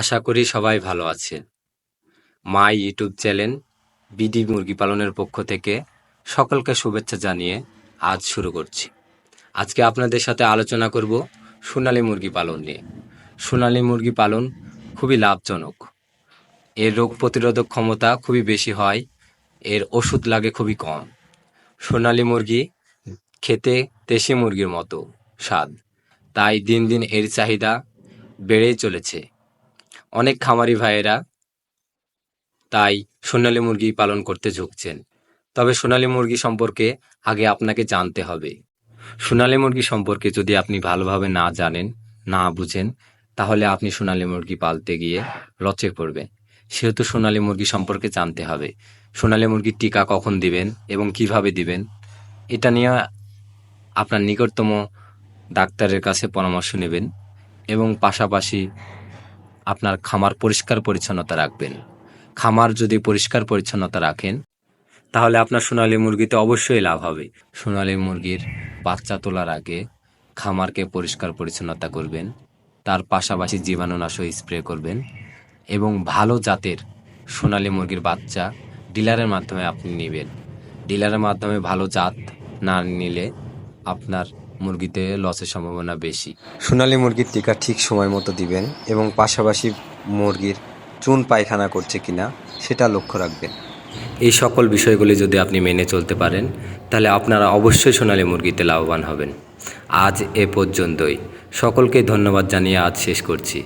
আশা করি সবাই ভালো আছে। মাই ইউটিউব চ্যানেল বিডি মুরগি পালনের পক্ষ থেকে সকলকে শুভেচ্ছা জানিয়ে আজ শুরু করছি। আজকে আপনাদের সাথে আলোচনা করব সোনালী মুরগি পালন নিয়ে। সোনালী মুরগি পালন খুবই লাভজনক। এর রোগ প্রতিরোধক ক্ষমতা খুবই বেশি হয়, এর ওষুধ লাগে খুবই কম। সোনালী মুরগি খেতে দেশি মুরগির মতো স্বাদ, তাই দিন দিন এর চাহিদা বেড়েই চলেছে। অনেক খামারি ভাইয়েরা তাই সোনালী মুরগি পালন করতে ঝুঁকছেন। তবে সোনালী মুরগি সম্পর্কে আগে আপনাকে জানতে হবে। সোনালী মুরগি সম্পর্কে যদি আপনি ভালোভাবে না জানেন, না বুঝেন, তাহলে আপনি সোনালী মুরগি পালতে গিয়ে লচে পড়বেন। সেহেতু সোনালী মুরগি সম্পর্কে জানতে হবে। সোনালী মুরগির টিকা কখন দিবেন এবং কীভাবে দিবেন, এটা নিয়ে আপনার নিকটতম ডাক্তারের কাছে পরামর্শ নেবেন এবং পাশাপাশি আপনার খামার পরিষ্কার পরিচ্ছন্নতা রাখবেন। খামার যদি পরিষ্কার পরিচ্ছন্নতা রাখেন, তাহলে আপনার সোনালী মুরগিতে অবশ্যই লাভ হবে। সোনালী মুরগির বাচ্চা তোলার আগে খামারকে পরিষ্কার পরিচ্ছন্নতা করবেন, তার পাশাপাশি জীবাণুনাশক স্প্রে করবেন এবং ভালো জাতের সোনালী মুরগির বাচ্চা ডিলারের মাধ্যমে আপনি নেবেন। ডিলারের মাধ্যমে ভালো জাত না নিলে আপনার মুরগিতে লসের সম্ভাবনা বেশি। সোনালী মুরগির টিকা ঠিক সময় মতো দিবেন এবং পাশাপাশি মুরগির চুন পায়খানা করছে কিনা সেটা লক্ষ্য রাখবেন। এই সকল বিষয়গুলি যদি আপনি মেনে চলতে পারেন তাহলে আপনারা অবশ্যই সোনালী মুরগিতে লাভবান হবেন। আজ এ পর্যন্তই। সকলকে ধন্যবাদ জানিয়ে আজ শেষ করছি।